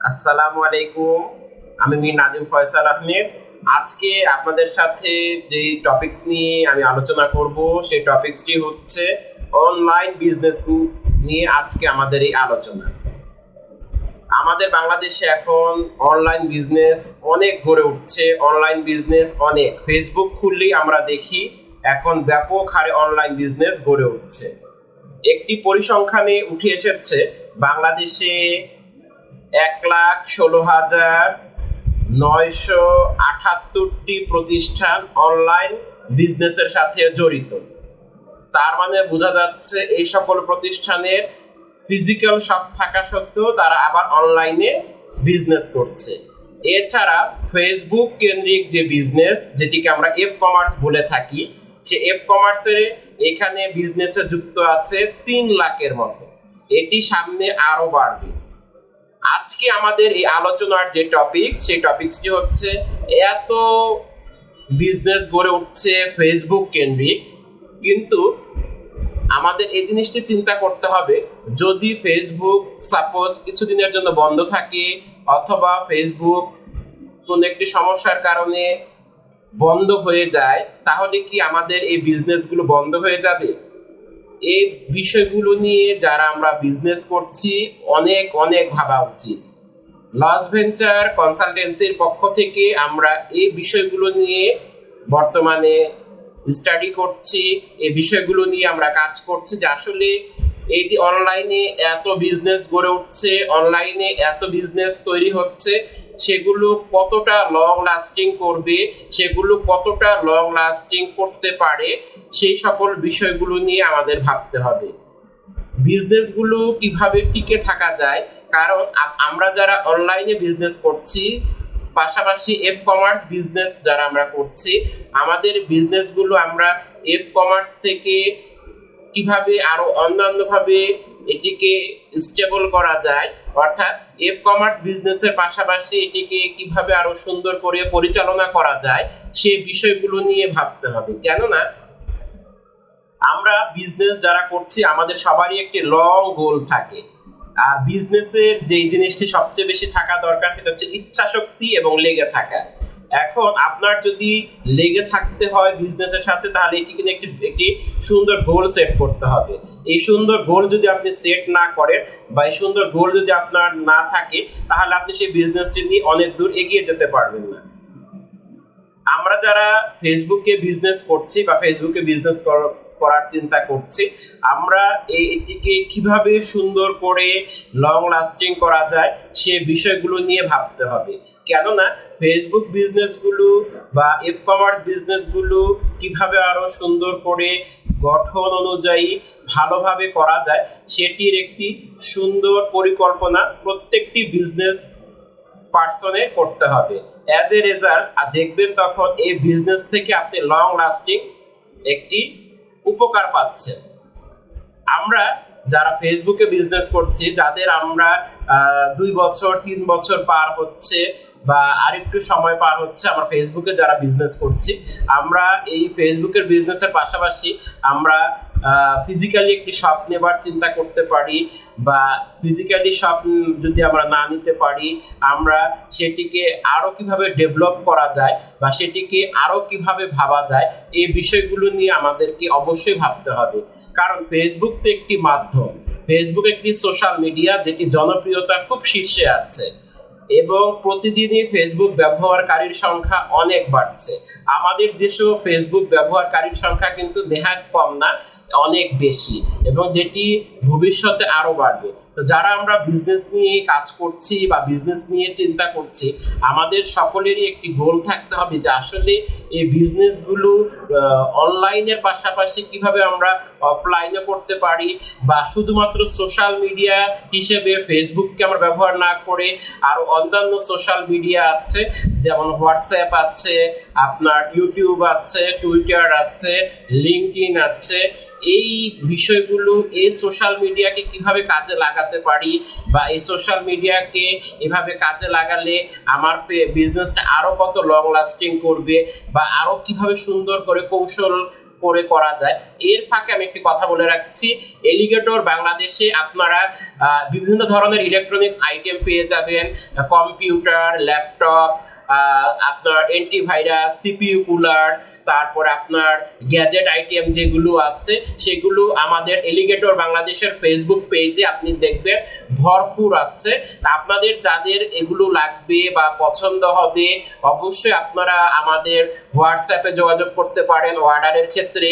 আসসালামু আলাইকুম, আমি মীর নাজিম ফয়সাল আহমেদ আজকে আপনাদের সাথে যে টপিকস নিয়ে আমি আলোচনা করব, সেই টপিকসটি হচ্ছে অনলাইন বিজনেস নিয়ে আজকে আমাদের এই আলোচনা। আমাদের বাংলাদেশে এখন অনলাইন বিজনেস অনেক গড়ে উঠছে অনলাইন বিজনেস অনেক। ফেসবুক খুললেই আমরা দেখি এখন ব্যাপক হারে অনলাইন বিজনেস গড়ে উঠছে। একটি পরিসংখ্যানে উঠে এসেছে, বাংলাদেশে এক লাখ ষোলো হাজার নয়শো আটাত্তরটি প্রতিষ্ঠান অনলাইন বিজনেসের সাথে জড়িত। তার মানে বোঝা যাচ্ছে এই সকল প্রতিষ্ঠানের ফিজিক্যাল শপ থাকা সত্ত্বেও তারা আবার অনলাইনে বিজনেস করছে। এছাড়া ফেসবুক কেন্দ্রিক যে বিজনেস যেটিকে আমরা এফ কমার্স বলে থাকি, সে এফ কমার্সে এখানে বিজনেসে যুক্ত আছে তিন লাখের মতো। এটি সামনে আরও বাড়বে। আজকে আমাদের এই আলোচনার যে টপিক সেই টপিকসটি হচ্ছে এত বিজনেস গড়ে উঠছে ফেসবুক কেন্দ্রিক, কিন্তু আমাদের এই জিনিসটি চিন্তা করতে হবে, যদি ফেসবুক সাপোজ কিছুদিনের জন্য বন্ধ থাকে, অথবা ফেসবুক কোন একটি সমস্যার কারণে বন্ধ হয়ে যায়, তাহলে কি আমাদের এই বিজনেসগুলো বন্ধ হয়ে যাবে? এই বিষয়গুলো নিয়ে যারা আমরা বিজনেস করছি, অনেক অনেক ভাবা উচিত। লস ভেঞ্চার কনসালটেন্সির পক্ষ থেকে আমরা এই বিষয়গুলো নিয়ে বর্তমানে স্টাডি করছি, এই বিষয়গুলো নিয়ে আমরা কাজ করছি যে আসলে এই যে অনলাইনে এত বিজনেস গড়ে উঠছে, অনলাইনে এত বিজনেস তৈরি হচ্ছে, সেগুলো কতটা লং লাস্টিং করবে, সেগুলো কতটা লং লাস্টিং করতে পারে, সেই সকল বিষয়গুলো নিয়ে আমাদের ভাবতে হবে। বিজনেসগুলো কীভাবে টিকে থাকা যায়, কারণ আমরা যারা অনলাইনে বিজনেস করছি, পাশাপাশি এফ কমার্স বিজনেস যারা আমরা করছি, আমাদের বিজনেসগুলো আমরা এফ কমার্স থেকে কীভাবে আরও অন্যান্যভাবে এটিকে স্টেবল করা যায়, অর্থাৎ এফ কমার্স বিজনেসের পাশাপাশি এটিকে কীভাবে আরও সুন্দর করে পরিচালনা করা যায় সেই বিষয়গুলো নিয়ে ভাবতে হবে। কেননা, আমরা বিজনেস যারা করছি, আমাদের সবারই একটি লং গোল থাকে। আর বিজনেসের যেই জিনিসটি সবচেয়ে বেশি থাকা দরকার, সেটা হচ্ছে ইচ্ছা শক্তি এবং লেগে থাকা। এখন আপনার যদি লেগে থাকতে হয় বিজনেসের সাথে, তাহলে এটি কিন্তু একটি একটি সুন্দর গোল সেট করতে হবে। এই সুন্দর গোল যদি আপনি সেট না করেন বা এই সুন্দর গোল যদি আপনার না থাকে, তাহলে আপনি সেই বিজনেসটি নিয়ে অনেক দূর এগিয়ে যেতে পারবেন না। আমরা যারা ফেসবুকে বিজনেস করছি বা ফেসবুকে বিজনেস করার চিন্তা করছি, আমরা এটিকে কীভাবে সুন্দর করে লং লাস্টিং করা যায়, সে বিষয়গুলো নিয়ে ভাবতে হবে। কেননা ফেসবুক বিজনেসগুলো বা ই কমার্স বিজনেসগুলো কীভাবে আরও সুন্দর করে গঠন অনুযায়ী ভালোভাবে করা যায়, সেটির একটি সুন্দর পরিকল্পনা প্রত্যেকটি বিজনেস পার্সনে করতে হবে। অ্যাজ এ রেজাল্ট আর দেখবেন তখন এই বিজনেস থেকে আপনি লং লাস্টিং একটি উপকার পাচ্ছেন। আমরা যারা ফেসবুকে বিজনেস করছি, যাদের আমরা দুই বছর, তিন বছর পার হচ্ছে বা আরেকটু সময় পার হচ্ছে আমরা ফেসবুকে যারা বিজনেস করছি, আমরা এই ফেসবুকের বিজনেসের পাশাপাশি আমরা ফিজিক্যালি একটি শপ নেবার চিন্তা করতে পারি বা ফিজিক্যালি শপ যদি আমরা না নিতে পারি, আমরা সেটিকে আরও কীভাবে ডেভেলপ করা যায় বা সেটিকে আরও কীভাবে ভাবা যায়, এই বিষয়গুলো নিয়ে আমাদেরকে অবশ্যই ভাবতে হবে। কারণ ফেসবুক তো একটি মাধ্যম ফেসবুক একটি সোশ্যাল মিডিয়া যেটি জনপ্রিয়তা খুব শীর্ষে আছে। এবং প্রতিদিনই ফেসবুক ব্যবহারকারীর সংখ্যা অনেক বাড়ছে। আমাদের দেশেও ফেসবুক ব্যবহারকারীর সংখ্যা কিন্তু নেহাত কম না, অনেক বেশি এবং যেটি ভবিষ্যতে আরও বাড়বে। তো যারা আমরা বিজনেস নিয়ে কাজ করছি বা বিজনেস নিয়ে চিন্তা করছি, আমাদের সকলেরই একটি গোল থাকতে হবে যে আসলে এই বিজনেসগুলো অনলাইনের পাশাপাশি কীভাবে আমরা অফলাইনে করতে পারি বা শুধুমাত্র সোশ্যাল মিডিয়া হিসেবে ফেসবুককে আমরা ব্যবহার না করে আরও অন্যান্য সোশ্যাল মিডিয়া আছে, যেমন হোয়াটসঅ্যাপ আছে, আপনার ইউটিউব আছে টুইটার আছে লিঙ্কইন আছে। এই বিষয়গুলো এই সোশ্যাল মিডিয়াকে কীভাবে কাজে লাগাতে পারি বা এই সোশ্যাল মিডিয়াকে এভাবে কাজে লাগালে আমার বিজনেসটা আরও কত লং লাস্টিং করবে বা আরও কীভাবে সুন্দর করে কৌশল করে করা যায়। এর ফাঁকে আমি একটি কথা বলে রাখছি এলিগেটর বাংলাদেশে আপনারা বিভিন্ন ধরনের ইলেকট্রনিক্স আইটেম পেয়ে যাবেন কম্পিউটার ল্যাপটপ আপনার অ্যান্টিভাইরাস সিপিইউ কুলার তারপর আপনার গ্যাজেট আইটেম যেগুলো আছে, সেগুলো আমাদের এলিগেটর বাংলাদেশের ফেসবুক পেজে আপনি দেখবেন ভরপুর আছে। আপনাদের যাদের এগুলো লাগবে বা পছন্দ হবে, অবশ্যই আপনারা আমাদের হোয়াটসঅ্যাপে যোগাযোগ করতে পারেন অর্ডারের ক্ষেত্রে,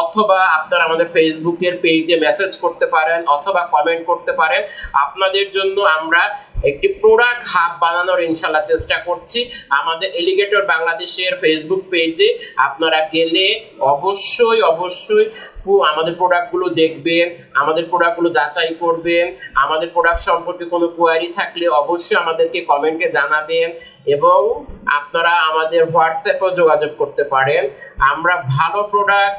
অথবা আপনারা আমাদের ফেসবুকের পেজে মেসেজ করতে পারেন, অথবা কমেন্ট করতে পারেন। আপনাদের জন্য আমরা একটি প্রোডাক্ট হাব বানানোর ইনশাল্লাহ চেষ্টা করছি। আমাদের এলিগেটর বাংলাদেশের ফেসবুক পেজে আপনারা গেলে অবশ্যই অবশ্যই আমাদের প্রোডাক্টগুলো দেখবেন, আমাদের প্রোডাক্টগুলো যাচাই করবেন, আমাদের প্রোডাক্ট সম্পর্কে কোনো কোয়ারি থাকলে অবশ্যই আমাদেরকে কমেন্টে জানাবেন এবং আপনারা আমাদের হোয়াটসঅ্যাপেও যোগাযোগ করতে পারেন। আমরা ভালো প্রোডাক্ট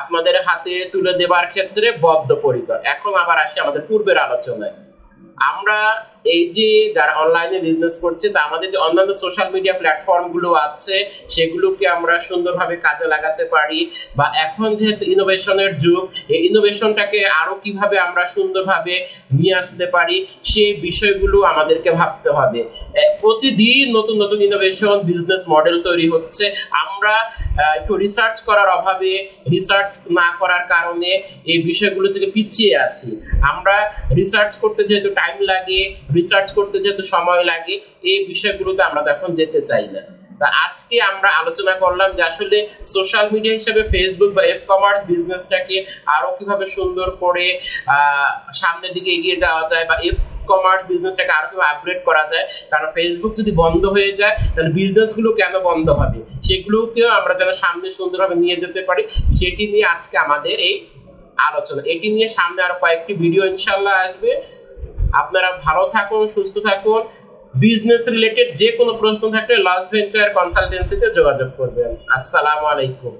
আপনাদের হাতে তুলে দেবার ক্ষেত্রে বদ্ধপরিকর। এখন আবার আসি আমাদের পূর্বের আলোচনায়। আমরা এই যে যারা অনলাইনে বিজনেস করছে, তা আমাদের যে অন্যান্য সোশ্যাল মিডিয়া প্ল্যাটফর্মগুলো আছে, সেগুলোকে আমরা সুন্দরভাবে কাজে লাগাতে পারি। বা এখন যেহেতু ইনোভেশনের যুগ, এই ইনোভেশনটাকে আরও কীভাবে আমরা সুন্দরভাবে নিয়ে আসতে পারি, সেই বিষয়গুলো আমাদেরকে ভাবতে হবে। প্রতিদিন নতুন নতুন ইনোভেশন বিজনেস মডেল তৈরি হচ্ছে। আমরা একটু রিসার্চ করার অভাবে রিসার্চ না করার কারণে এই বিষয়গুলো থেকে পিছিয়ে আসি। আমরা রিসার্চ করতে যেহেতু টাইম লাগে রিসার্চ করতে যেহেতু সময় লাগে, এই বিষয়গুলোতে আমরা তখন যেতে চাই না। তা আজকে আমরা আলোচনা করলাম যে আসলে সোশ্যাল মিডিয়া হিসেবে ফেসবুক বা এফ কমার্স বিজনেসটাকে আরও কীভাবে সুন্দর করে সামনের দিকে এগিয়ে যাওয়া যায় বা এফ কমার্স বিজনেসটাকে আরও কীভাবে আপগ্রেড করা যায়। কারণ ফেসবুক যদি বন্ধ হয়ে যায়, তাহলে বিজনেসগুলো কেন বন্ধ হবে? সেগুলোকেও আমরা যেন সামনে সুন্দরভাবে নিয়ে যেতে পারি। সেটি নিয়ে আজকে আমাদের এই আলোচনা। এটি নিয়ে সামনে আরও কয়েকটি ভিডিও ইনশাল্লাহ আসবে। আপনারা ভালো থাকুন, সুস্থ থাকুন। বিজনেস রিলেটেড যে কোনো প্রশ্ন থাকলে লস ভেঞ্চার কনসালটেন্সিতে যোগাযোগ করবেন। আসসালামু আলাইকুম।